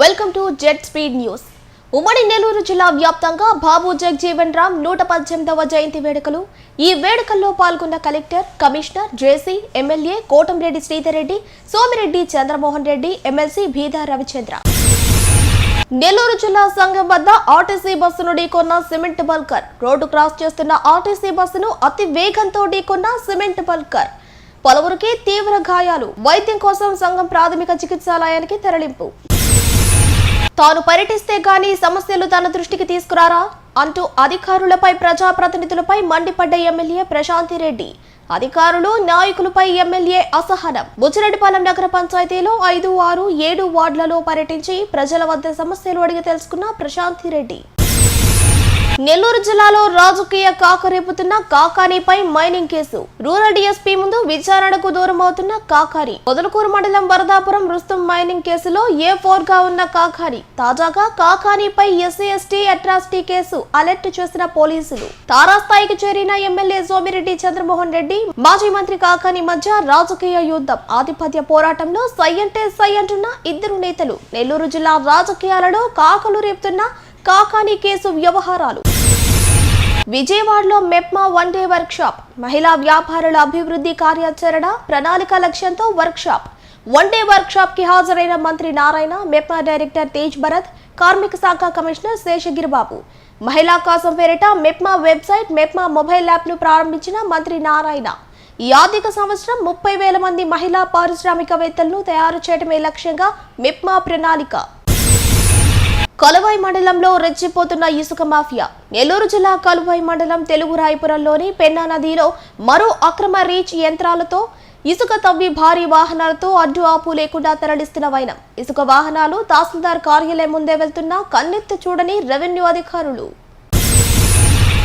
Welcome to jet speed news ఉమ్మడి నెల్లూరు జిల్లా వ్యాప్తంగా బాబు జగజీవన్ రామ్ నూట పద్దెనిమిదవ జయంతి వేడుకలు. ఈ వేడుకల్లో పాల్గొన్న collector commissioner JC MLA Kotamreddy Sridhar Reddy Somireddy Chandramohan Reddy MLC Beeda Ravichandra. Nellore జిల్లా సంఘం వద్ద ఆర్టీసీ బస్సును ఢీకొన్న సిమెంట్ బల్కర్. రోడ్డు క్రాస్ చేస్తున్న ఆర్టీసీ బస్సును అతి వేగంతో ఢీకొన్న సిమెంట్ బల్కర్. పలువురికి తీవ్ర గాయాలు. వైద్యం కోసం సంఘం ప్రాథమిక చికిత్సాలయానికి తరలింపు. తాను పర్యటిస్తే గాని సమస్యలు తన దృష్టికి తీసుకురారా? అంటూ అధికారులపై ప్రజాప్రతినిధులపై మండిపడ్డ ఎమ్మెల్యే ప్రశాంతి రెడ్డి. అధికారులు నాయకులపై ఎమ్మెల్యే అసహనం. బుచ్చిరెడ్డిపాలెం నగర పంచాయతీలో ఐదు ఆరు ఏడు వార్డులలో పర్యటించి ప్రజల వద్ద సమస్యలు అడిగి తెలుసుకున్న ప్రశాంతి రెడ్డి. నెల్లూరు జిల్లాలో రాజకీయ కాకరేపుతున్న కాకానిపై మైనింగ్ కేసు. రూరల్ డీఎస్పీ ముందు విచారణకు దూరమవుతున్న కాకారి కాకాని. పొదలకూరు మండలం వరదాపురం రుస్తుం మైనింగ్ కేసులో ఏ ఫోర్గా ఉన్న కాకాని. తాజాగా కాకానిపై SC ST atrocity case alert చేసిన పోలీసులు. తారాస్థాయికి చేరిన ఎమ్మెల్యే సోమిరెడ్డి చంద్రమోహన్ రెడ్డి మాజీ మంత్రి కాకాని మధ్య రాజకీయ యుద్ధం. ఆధిపత్య పోరాటంలో సై అంటే సై అంటున్న ఇద్దరు నేతలు. నెల్లూరు జిల్లా రాజకీయాలలో కాకలు రేపుతున్న కాకాని కేసు వ్యవహారాలు. విజయవాడలో మెప్మా వన్ డే వర్క్షాప్. మహిళా వ్యాపారుల అభివృద్ధి కార్యాచరణ ప్రణాళిక లక్ష్యంతో వర్క్షాప్. వన్ డే వర్క్షాప్కి హాజరైన మంత్రి నారాయణ మెప్మా డైరెక్టర్ తేజ్ భరత్ కార్మిక శాఖ కమిషనర్ శేషగిరిబాబు. మహిళా కోసం పేరిట మెప్మా వెబ్సైట్ మెప్మా మొబైల్ యాప్ను ప్రారంభించిన మంత్రి నారాయణ. ఈ ఆర్థిక సంవత్సరం ముప్పై వేల మంది మహిళా పారిశ్రామికవేత్తలను తయారు చేయడమే లక్ష్యంగా మెప్మా ప్రణాళిక. కొలవాయి మండలంలో రెచ్చిపోతున్న ఇసుక మాఫియా. నెల్లూరు జిల్లా కొలవాయి మండలం తెలుగు రాయపురంలోని పెన్నా నదిలో మరో అక్రమ రీచ్ యంత్రాలతో ఇసుక తవ్వి భారీ వాహనాలతో అడ్డు ఆపు లేకుండా తరలిస్తున్న వైనం. ఇసుక వాహనాలు తహసీల్దార్ కార్యాలయం ముందే వెళ్తున్నా కన్నెత్తి చూడని రెవెన్యూ అధికారులు.